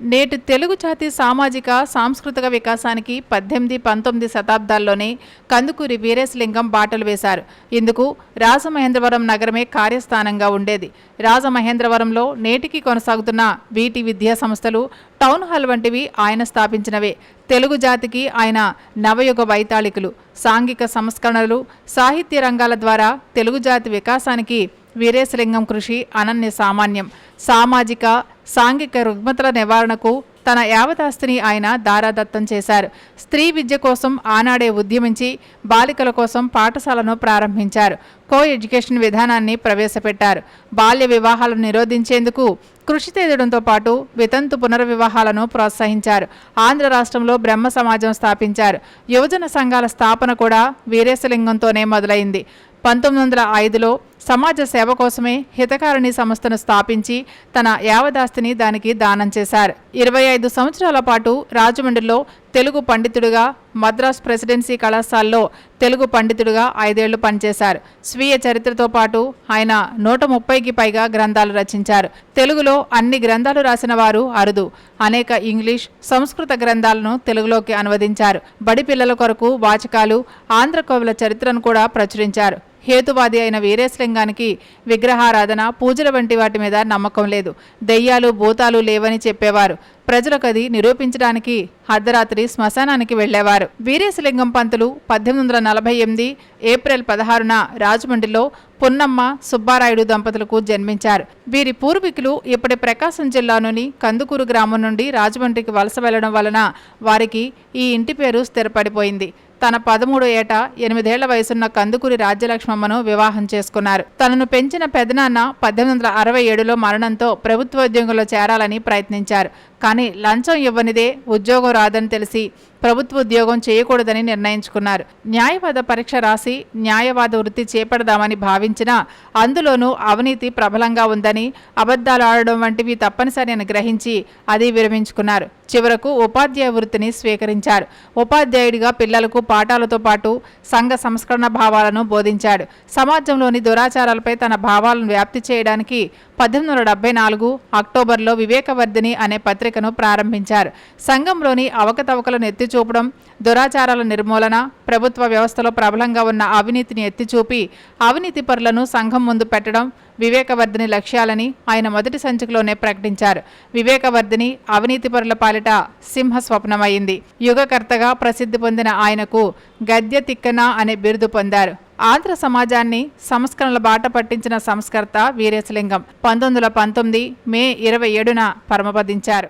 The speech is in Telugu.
నేటి తెలుగు జాతి సామాజిక సాంస్కృతిక వికాసానికి పద్దెనిమిది పంతొమ్మిది శతాబ్దాల్లోనే కందుకూరి వీరేశలింగం బాటలు వేశారు. ఇందుకు రాజమహేంద్రవరం నగరమే కార్యస్థానంగా ఉండేది. రాజమహేంద్రవరంలో నేటికి కొనసాగుతున్న వీటి విద్యా సంస్థలు టౌన్ హాల్ వంటివి ఆయన స్థాపించినవే. తెలుగు జాతికి ఆయన నవయుగ వైతాళికులు. సాంఘిక సంస్కరణలు సాహిత్య రంగాల ద్వారా తెలుగు జాతి వికాసానికి వీరేశలింగం కృషి అనన్య సామాన్యం. సామాజిక సాంఘిక రుగ్మతల నివారణకు తన యావదాస్తిని ఆయన దారాదత్తం చేశారు. స్త్రీ విద్య కోసం ఆనాడే ఉద్యమించి బాలికల కోసం పాఠశాలను ప్రారంభించారు. కో ఎడ్యుకేషన్ విధానాన్ని ప్రవేశపెట్టారు. బాల్య వివాహాలను నిరోధించేందుకు కృషి చేయడంతో పాటు వితంతు పునర్వివాహాలను ప్రోత్సహించారు. ఆంధ్ర రాష్ట్రంలో బ్రహ్మ సమాజం స్థాపించారు. యువజన సంఘాల స్థాపన కూడా వీరేశలింగంతోనే మొదలైంది. పంతొమ్మిది వందల ఐదులో సమాజ సేవ కోసమే హితకారిణి సంస్థను స్థాపించి తన యావదాస్తిని దానికి దానం చేశారు. ఇరవై ఐదు సంవత్సరాల పాటు రాజమండ్రిలో తెలుగు పండితుడిగా మద్రాస్ ప్రెసిడెన్సీ కళాశాలలో తెలుగు పండితుడిగా ఐదేళ్ళు పనిచేశారు. స్వీయ చరిత్రతో పాటు ఆయన నూట ముప్పైకి పైగా గ్రంథాలు రచించారు. తెలుగులో అన్ని గ్రంథాలు రాసిన వారు అరుదు. అనేక ఇంగ్లీష్ సంస్కృత గ్రంథాలను తెలుగులోకి అనువదించారు. బడి పిల్లల కొరకు వాచకాలు ఆంధ్ర కవుల చరిత్రను కూడా ప్రచురించారు. హేతువాది అయిన వీరేశలింగానికి విగ్రహారాధన పూజల వంటి వాటి మీద నమ్మకం లేదు. దెయ్యాలు భూతాలు లేవని చెప్పేవారు. ప్రజలకు అది నిరూపించడానికి అర్ధరాత్రి శ్మశానానికి వెళ్ళేవారు వీరేశలింగం పంతులు పద్దెనిమిది వందల నలభై ఎనిమిది ఏప్రిల్ పదహారున రాజమండ్రిలో పున్నమ్మ సుబ్బారాయుడు దంపతులకు జన్మించారు. వీరి పూర్వీకులు ఇప్పటి ప్రకాశం జిల్లాలోని కందుకూరు గ్రామం నుండి రాజమండ్రికి వలస వెళ్ళడం వలన వారికి ఈ ఇంటి పేరు స్థిరపడిపోయింది. తన పదమూడు ఏట ఎనిమిదేళ్ళ వయసున్న కందుకూరి రాజ్యలక్ష్మమ్మను వివాహం చేసుకున్నారు. తనను పెంచిన పెదనాన్న పద్దెనిమిది వందల అరవై ఏడులో మరణంతో ప్రభుత్వ ఉద్యోగంలో చేరాలని ప్రయత్నించారు. కానీ లంచం ఇవ్వనిదే ఉద్యోగం రాదని తెలిసి ప్రభుత్వ ఉద్యోగం చేయకూడదని నిర్ణయించుకున్నారు. న్యాయవాద పరీక్ష రాసి న్యాయవాద వృత్తి చేపడదామని భావించినా అందులోనూ అవినీతి ప్రబలంగా ఉందని అబద్ధాలు ఆడడం వంటివి తప్పనిసరి అని గ్రహించి అది విరమించుకున్నారు. చివరకు ఉపాధ్యాయ వృత్తిని స్వీకరించారు. ఉపాధ్యాయుడిగా పిల్లలకు పాఠాలతో పాటు సంఘ సంస్కరణ భావాలను బోధించాడు. సమాజంలోని దురాచారాలపై తన భావాలను వ్యాప్తి చేయడానికి పద్దెనిమిది వందల డెబ్బై నాలుగు అక్టోబర్లో వివేకవర్ధిని అనే పత్రిక పత్రికను ప్రారంభించారు. సంఘంలోని అవకతవకలను ఎత్తిచూపడం దురాచారాల నిర్మూలన ప్రభుత్వ వ్యవస్థలో ప్రబలంగా ఉన్న అవినీతిని ఎత్తిచూపి అవినీతి పరులను సంఘం ముందు పెట్టడం వివేకవర్ధిని లక్ష్యాలని ఆయన మొదటి సంచికలోనే ప్రకటించారు. వివేకవర్ధిని అవినీతి పరుల పాలిట సింహ స్వప్నమైంది యుగకర్తగా ప్రసిద్ధి పొందిన ఆయనకు గద్య తిక్కన అనే బిరుదు పొందారు. ఆంధ్ర సమాజాన్ని సంస్కరణల బాట పట్టించిన సంస్కర్త వీరేశలింగం పంతొమ్మిది వందల పంతొమ్మిది మే ఇరవై ఏడున పరమపదించారు.